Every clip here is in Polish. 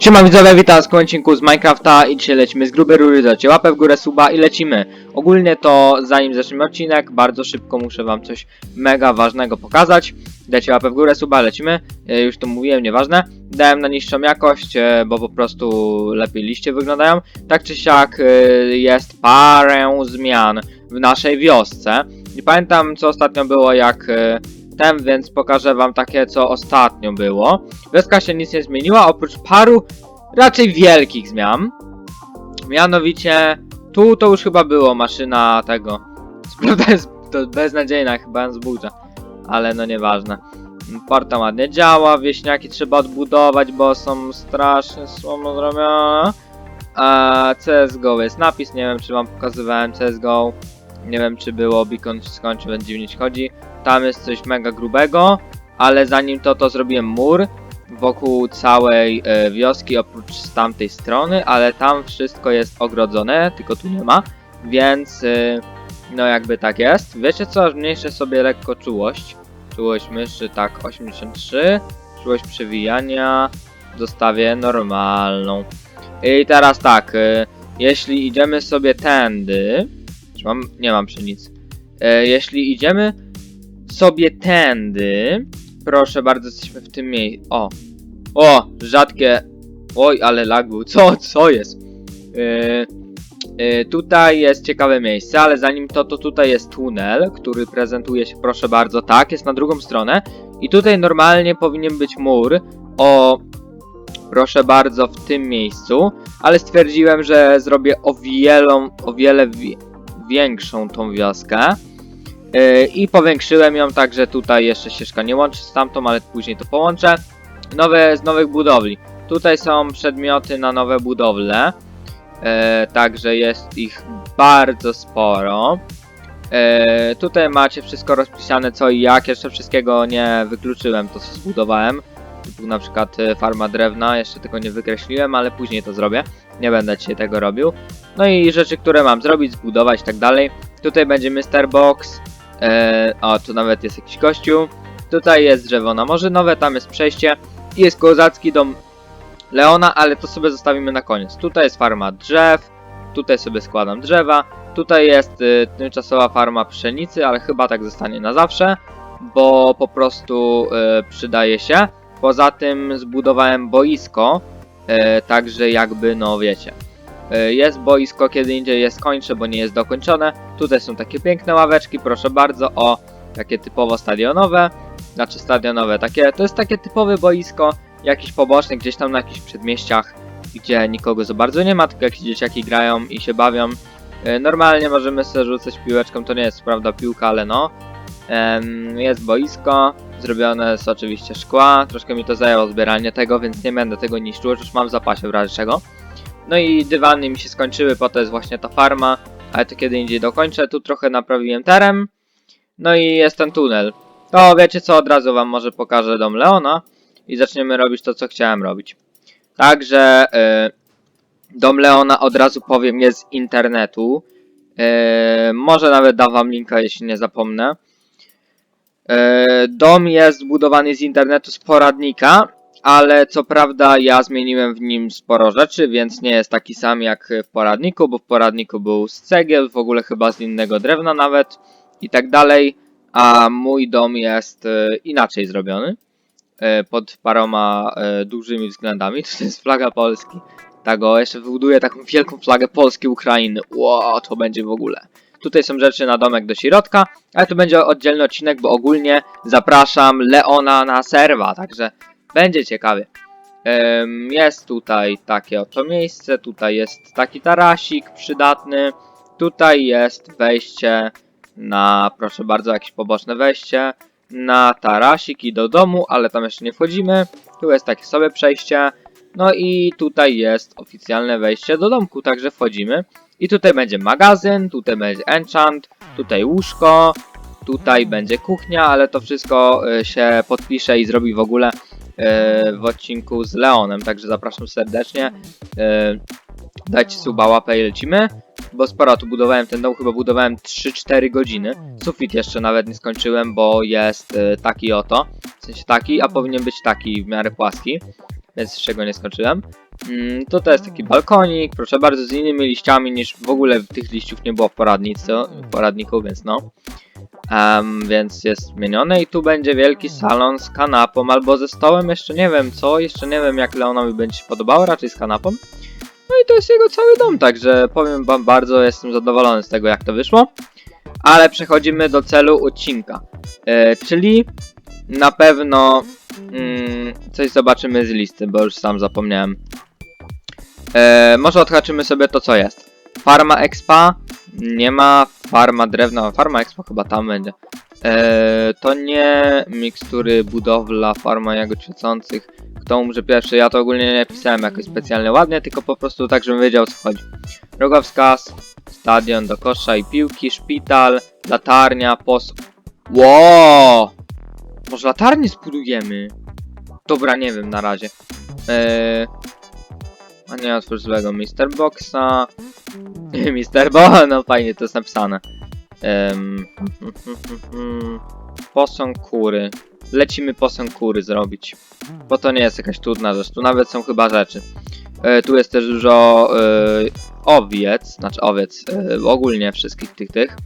Siema widzowie, witam w odcinku z Minecrafta i dzisiaj lecimy z grubej rury, dajcie łapę w górę, suba i lecimy. Ogólnie to zanim zaczniemy odcinek, bardzo szybko muszę wam coś mega ważnego pokazać. Dajcie łapę w górę, suba, lecimy. E, Już to mówiłem, nieważne. Dałem na niższą jakość, e, bo po prostu lepiej liście wyglądają. Tak czy siak e, jest parę zmian w naszej wiosce. Nie pamiętam co ostatnio było jak więc pokażę wam takie co ostatnio było. Wioska się nic nie zmieniła, oprócz paru raczej wielkich zmian. Mianowicie, tu to już chyba było maszyna tego. Prawda jest to beznadziejna, chyba zburza. Ale no nieważne. Porta ładnie działa, wieśniaki trzeba odbudować, bo są strasznie słabo zrobione. A CSGO jest napis, nie wiem czy wam pokazywałem CSGO. Nie wiem czy było beacon czy skończy, będzie dziwnie chodzi. Tam jest coś mega grubego, ale zanim to, to zrobiłem mur wokół całej e, wioski oprócz z tamtej strony, ale tam wszystko jest ogrodzone, tylko tu nie ma, więc e, no jakby tak jest. Wiecie co, zmniejszę sobie lekko czułość. Czułość myszy tak 83, czułość przewijania zostawię normalną. I teraz tak, e, jeśli idziemy sobie tędy, mam, nie mam pszenicy. E, jeśli idziemy sobie tędy, proszę bardzo, jesteśmy w tym miejscu. O, o, rzadkie. Oj, ale lag był. Co, co jest? Yy, yy, tutaj jest ciekawe miejsce, ale zanim to, to tutaj jest tunel, który prezentuje się, proszę bardzo, tak, jest na drugą stronę. I tutaj normalnie powinien być mur o, proszę bardzo, w tym miejscu, ale stwierdziłem, że zrobię o wielą, o wiele wi większą tą wioskę. Yy, I powiększyłem ją tak, że tutaj jeszcze ścieżka nie łączy z tamtą, ale później to połączę. Nowe z nowych budowli. Tutaj są przedmioty na nowe budowle. E, także jest ich bardzo sporo. E, tutaj macie wszystko rozpisane co i jak. Jeszcze wszystkiego nie wykluczyłem, to co zbudowałem. Typu na przykład e, farma drewna, jeszcze tego nie wykreśliłem, ale później to zrobię. Nie będę dzisiaj tego robił. No i rzeczy, które mam zrobić, zbudować i tak dalej. Tutaj będzie Mr. Box. E, o, tu nawet jest jakiś kościół. Tutaj jest drzewo na morze nowe, tam jest przejście. I jest kozacki dom Leona, ale to sobie zostawimy na koniec. Tutaj jest farma drzew. Tutaj sobie składam drzewa. Tutaj jest y, tymczasowa farma pszenicy, ale chyba tak zostanie na zawsze, bo po prostu y, przydaje się. Poza tym zbudowałem boisko, y, także jakby, no wiecie. Y, Jest boisko, kiedy indziej je skończę, bo nie jest dokończone. Tutaj są takie piękne ławeczki, proszę bardzo, o takie typowo stadionowe. Znaczy stadionowe, takie, to jest takie typowe boisko, jakiś poboczny gdzieś tam na jakichś przedmieściach, gdzie nikogo za bardzo nie ma, tylko jakieś dzieciaki grają i się bawią. E, Normalnie możemy sobie rzucać piłeczką, to nie jest prawda piłka, ale no. Jest boisko, zrobione z oczywiście szkła, troszkę mi to zajęło zbieranie tego, więc nie będę tego niszczył, już mam w zapasie w razie czego. No i dywany mi się skończyły, po to jest właśnie ta farma, ale to kiedy indziej dokończę. Tu trochę naprawiłem teren, no i jest ten tunel. To wiecie co, od razu wam może pokażę dom Leona i zaczniemy robić to, co chciałem robić. Także y, dom Leona od razu powiem jest z internetu. Y, może nawet dam wam linka, jeśli nie zapomnę. Y, dom jest zbudowany z internetu z poradnika, ale co prawda ja zmieniłem w nim sporo rzeczy, więc nie jest taki sam jak w poradniku, bo w poradniku był z cegieł, w ogóle chyba z innego drewna nawet i tak dalej, a mój dom jest y, inaczej zrobiony e, pod paroma e, dużymi względami. To jest flaga Polski. Tak o, jeszcze wybuduję taką wielką flagę Polski Ukrainy. Ło, to będzie w ogóle. Tutaj są rzeczy na domek do środka, ale to będzie oddzielny odcinek, bo ogólnie zapraszam Leona na serwa, także będzie ciekawie. Jest tutaj takie oto miejsce, tutaj jest taki tarasik przydatny, tutaj jest wejście na, proszę bardzo, jakieś poboczne wejście na tarasik i do domu, ale tam jeszcze nie wchodzimy. Tu jest takie sobie przejście. No i tutaj jest oficjalne wejście do domku, także wchodzimy. I tutaj będzie magazyn, tutaj będzie enchant, tutaj łóżko, tutaj będzie kuchnia, ale to wszystko y, się podpisze i zrobi w ogóle w odcinku z Leonem, także zapraszam serdecznie. Y, Dajcie suba, łapę i lecimy bo sporo tu budowałem ten dom, chyba budowałem 3-4 godziny. Sufit jeszcze nawet nie skończyłem, bo jest y, taki oto. W sensie taki, a powinien być taki w miarę płaski. Więc jeszcze go nie skończyłem. Mm, to to jest taki balkonik, proszę bardzo, z innymi liściami niż w ogóle tych liściów nie było w poradnicy, w poradniku, więc no. Em, więc jest zmienione i tu będzie wielki salon z kanapą albo ze stołem, jeszcze nie wiem co, jeszcze nie wiem jak Leonowi będzie się podobało, raczej z kanapą. No i to jest jego cały dom, także powiem wam bardzo, jestem zadowolony z tego jak to wyszło. Ale przechodzimy do celu odcinka, e, czyli na pewno mm, coś zobaczymy z listy, bo już sam zapomniałem. E, może odhaczymy sobie to co jest. Farma Expa, nie ma farma drewna, farma Expo chyba tam będzie. E, to nie mikstury, budowla, farma jagód świecących. Kto umrze pierwszy, ja to ogólnie nie pisałem jakoś specjalnie ładnie, tylko po prostu tak, żebym wiedział o co chodzi. Rogowskaz, stadion do kosza i piłki, szpital, latarnia, pos... Ło! Może latarnię zbudujemy? Dobra, nie wiem na razie. Eee... A nie, otwórz złego. Mister Boxa. Mister Bo, no fajnie to jest napisane. Um, posąg kury. Lecimy posąg kury zrobić. Bo to nie jest jakaś trudna rzecz. Tu nawet są chyba rzeczy. E, tu jest też dużo e, owiec, znaczy owiec, e, ogólnie wszystkich tych tych.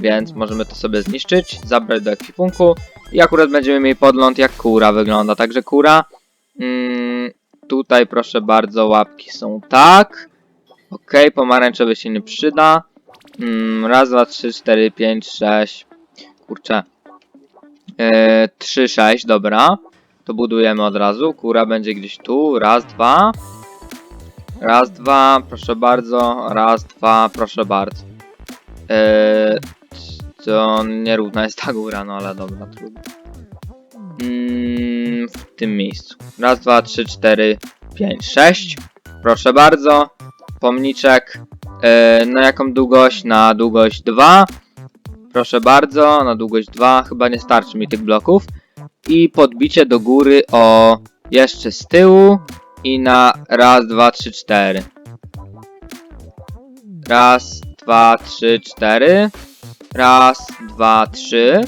Więc możemy to sobie zniszczyć, zabrać do ekwipunku i akurat będziemy mieli podgląd jak kura wygląda. Także kura. Mm, tutaj proszę bardzo łapki są tak. Ok, pomarańczowy się nie przyda. Mm, raz, dwa, trzy, cztery, pięć, sześć. Kurczę. E, trzy, sześć, dobra. To budujemy od razu. Kura będzie gdzieś tu. Raz, dwa. Raz, dwa, proszę bardzo. Raz, dwa, proszę bardzo. Eee, to nierówna jest ta góra, no ale dobra, trudno. Mm, w tym miejscu. Raz, dwa, trzy, cztery, pięć, sześć. Proszę bardzo. Pomniczek. E, na jaką długość? Na długość 2. Proszę bardzo, na długość 2. Chyba nie starczy mi tych bloków. I podbicie do góry o jeszcze z tyłu. I na raz, dwa, trzy, cztery. Raz, dwa, trzy, cztery. Raz, dwa, trzy.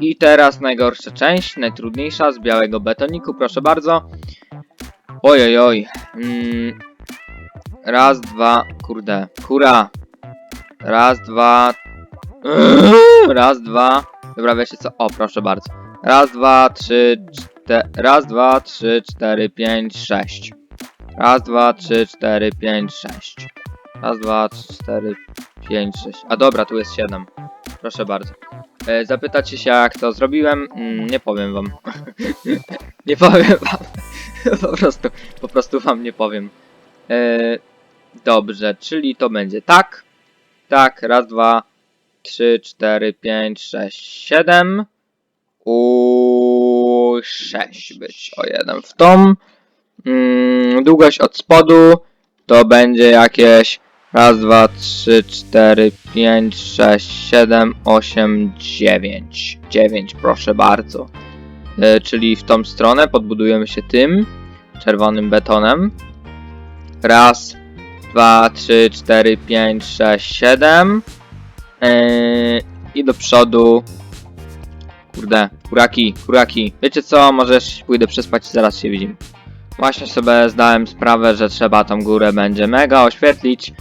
I teraz najgorsza część, najtrudniejsza z białego betoniku, proszę bardzo. Ojej, oj. Mm. Raz, dwa, kurde. Kura. Raz, dwa. Raz, dwa. Dobra, wiecie co? O, proszę bardzo. Raz, dwa, trzy, cztery. Raz, dwa, trzy, cztery, pięć, sześć. Raz, dwa, trzy, cztery, pięć, sześć. Raz, dwa, trzy, cztery, pięć, sześć. A dobra, tu jest siedem. Proszę bardzo. E, zapytacie się jak to zrobiłem? Mm, nie powiem wam. nie powiem wam. po prostu, po prostu wam nie powiem. E, dobrze, czyli to będzie tak. Tak, raz, dwa, trzy, cztery, pięć, sześć, siedem. U sześć być o jeden w tą. Mm, długość od spodu to będzie jakieś raz, dwa, trzy, cztery, pięć, sześć, siedem, osiem, dziewięć. Dziewięć, proszę bardzo. E, czyli w tą stronę podbudujemy się tym czerwonym betonem. Raz, dwa, trzy, cztery, pięć, sześć, siedem. Yy, I do przodu. Kurde, kuraki, kuraki. Wiecie co? Może pójdę przespać i zaraz się widzimy. Właśnie sobie zdałem sprawę, że trzeba tą górę będzie mega oświetlić.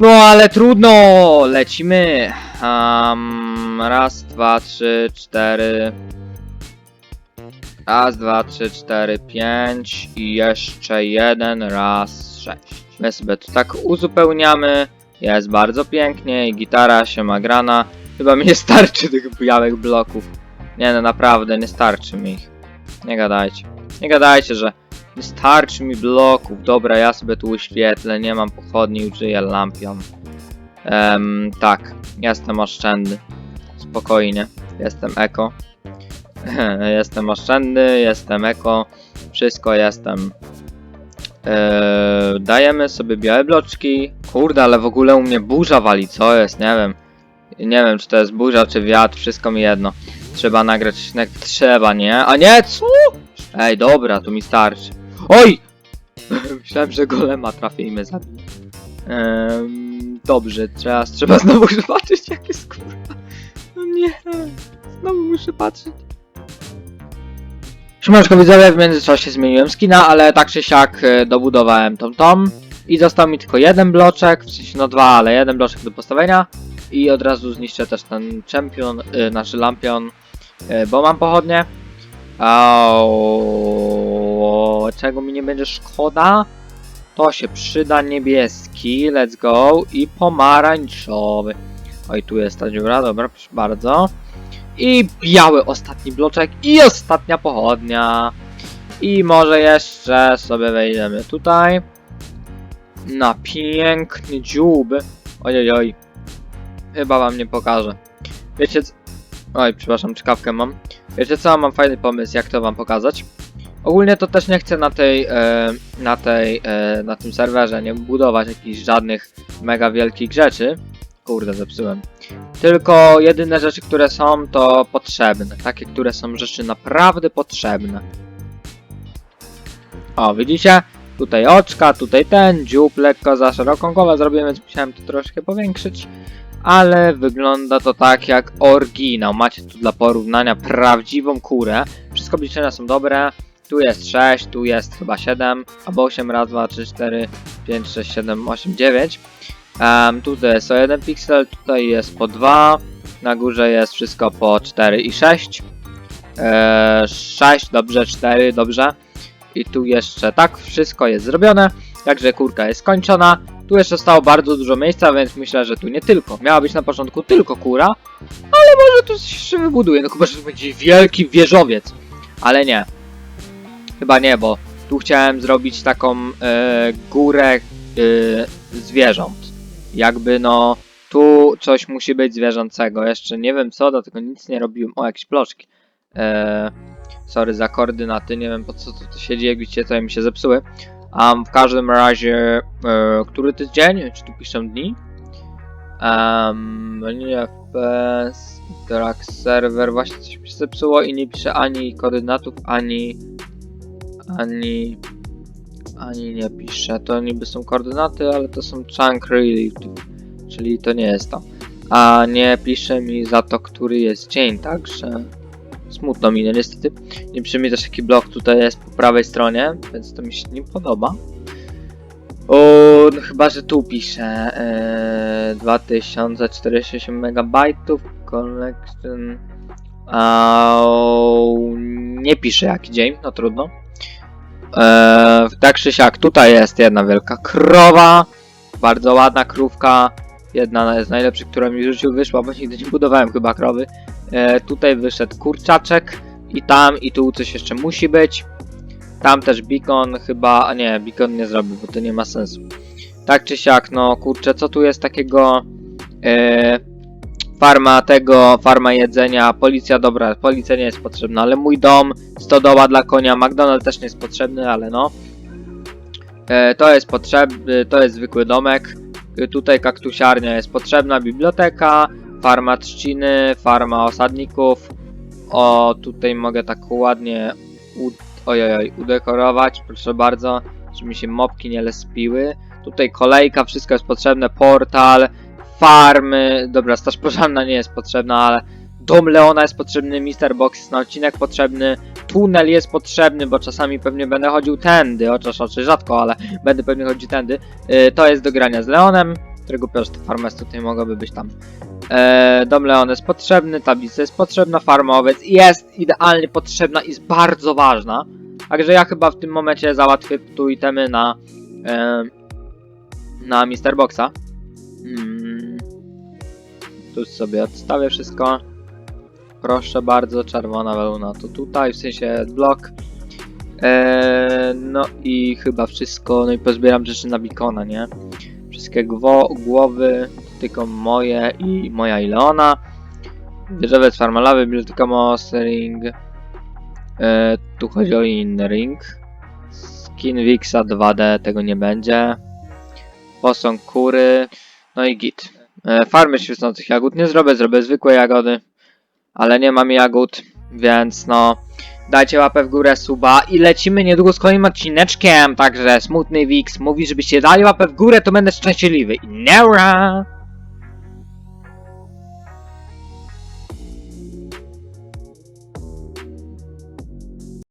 No ale trudno! Lecimy! Um, raz, dwa, trzy, cztery. Raz, dwa, trzy, cztery, pięć i jeszcze jeden, raz, sześć. My sobie to tak uzupełniamy. Jest bardzo pięknie i gitara się ma grana. Chyba mi nie starczy tych białych bloków. Nie no, naprawdę, nie starczy mi ich. Nie gadajcie. Nie gadajcie, że nie starczy mi bloków. Dobra, ja sobie tu uświetlę, nie mam pochodni, użyję lampion. Em, tak, jestem oszczędny. Spokojnie, jestem eko. jestem oszczędny, jestem eko. Wszystko jestem. Eee, dajemy sobie białe bloczki. Kurde, ale w ogóle u mnie burza wali, co jest? Nie wiem. Nie wiem, czy to jest burza, czy wiatr, wszystko mi jedno. Trzeba nagrać trzeba, nie? A nie, co? Ej, dobra, tu mi starczy. Oj! Myślałem, że golema mnie zabije. Ehm, dobrze, teraz trzeba znowu zobaczyć, jak jest kurwa. No nie, znowu muszę patrzeć. Siemaneczko widzowie, w międzyczasie zmieniłem skina, ale tak czy siak e, dobudowałem tą tom i został mi tylko jeden bloczek, w sensie no dwa, ale jeden bloczek do postawienia i od razu zniszczę też ten champion, y, nasz lampion, y, bo mam pochodnie. Au, czego mi nie będzie szkoda? To się przyda niebieski, let's go, i pomarańczowy. Oj, tu jest ta dziura, dobra, proszę bardzo. I biały ostatni bloczek i ostatnia pochodnia. I może jeszcze sobie wejdziemy tutaj. Na piękny dziób. Ojej, oj. Chyba wam nie pokażę. Wiecie co... Oj, przepraszam, czkawkę mam. Wiecie co, mam fajny pomysł, jak to wam pokazać. Ogólnie to też nie chcę na tej, e, na tej, e, na tym serwerze nie budować jakichś żadnych mega wielkich rzeczy. Kurde, zepsułem. Tylko jedyne rzeczy, które są, to potrzebne. Takie, które są rzeczy naprawdę potrzebne. O, widzicie? Tutaj oczka, tutaj ten, dziób lekko za szeroką głowę zrobiłem, więc musiałem to troszkę powiększyć. Ale wygląda to tak jak oryginał. Macie tu dla porównania prawdziwą kurę. Wszystko obliczenia są dobre. Tu jest 6, tu jest chyba 7, albo 8, raz, 2, 3, 4, 5, 6, 7, 8, 9. Um, tutaj jest o 1 piksel, tutaj jest po 2, na górze jest wszystko po 4 i 6. Eee, 6, dobrze, 4, dobrze. I tu jeszcze tak, wszystko jest zrobione, także kurka jest skończona. Tu jeszcze zostało bardzo dużo miejsca, więc myślę, że tu nie tylko. Miała być na początku tylko kura, ale może tu jeszcze wybuduje. No chyba, że to będzie wielki wieżowiec. Ale nie. Chyba nie, bo tu chciałem zrobić taką e, górę e, zwierząt. Jakby no, tu coś musi być zwierzęcego. Jeszcze nie wiem co, dlatego nic nie robiłem. O, jakieś bloczki. E, sorry za koordynaty, nie wiem po co to, to się dzieje, widzicie, to mi się zepsuły. Um, w każdym razie, e, który to jest dzień? Czy tu piszę dni? Um, nie FPS, Interact Server, właśnie coś mi się zepsuło i nie pisze ani koordynatów, ani ani ani nie pisze. To niby są koordynaty, ale to są chunk czyli to nie jest to. A nie pisze mi za to, który jest dzień, także smutno mi, no niestety. Nie pisze mi też jaki blok tutaj jest po prawej stronie, więc to mi się nie podoba. O, no chyba, że tu pisze e, 2048 MB collection. Au, nie pisze jaki dzień, no trudno. Eee, tak czy siak, tutaj jest jedna wielka krowa, bardzo ładna krówka, jedna z najlepszych, która mi w życiu wyszła, bo nigdy nie budowałem chyba krowy. Eee, tutaj wyszedł kurczaczek i tam i tu coś jeszcze musi być. Tam też beacon chyba, a nie, beacon nie zrobił, bo to nie ma sensu. Tak czy siak, no kurczę, co tu jest takiego... Eee, farma tego, farma jedzenia, policja, dobra, policja nie jest potrzebna, ale mój dom, stodoła dla konia, McDonald's też nie jest potrzebny, ale no. E, to jest potrzebny, to jest zwykły domek. E, tutaj kaktusiarnia jest potrzebna, biblioteka, farma trzciny, farma osadników. O, tutaj mogę tak ładnie ojojoj, udekorować, proszę bardzo, żeby mi się mopki nie lespiły. Tutaj kolejka, wszystko jest potrzebne, portal, farmy, dobra, straż pożarna nie jest potrzebna, ale dom Leona jest potrzebny, Mister Box jest na odcinek potrzebny, tunel jest potrzebny, bo czasami pewnie będę chodził tędy, chociaż raczej rzadko, ale będę pewnie chodził tędy. Yy, to jest do grania z Leonem, którego pierwszy farma jest tutaj mogłaby być tam. Yy, dom Leon jest potrzebny, tablica jest potrzebna, farmowiec jest idealnie potrzebna i jest bardzo ważna. Także ja chyba w tym momencie załatwię tu itemy na, yy, na Mister Boxa. Mm. Tu sobie odstawię wszystko. Proszę bardzo, czerwona wełna to tutaj, w sensie blok. Eee, no i chyba wszystko, no i pozbieram rzeczy na bikona, nie? Wszystkie gwo głowy, tylko moje i moja i Leona. Wieżowiec farmalawy, biblioteka Monster Ring. Eee, tu chodzi o inny ring. Skin Wixa 2D, tego nie będzie. Posąg kury. No i git. E, farmy świecących jagód nie zrobię, zrobię zwykłe jagody. Ale nie mam jagód, więc no... Dajcie łapę w górę, suba i lecimy niedługo z kolejnym odcineczkiem. Także Smutny Wix mówi, żebyście dali łapę w górę, to będę szczęśliwy. I neura!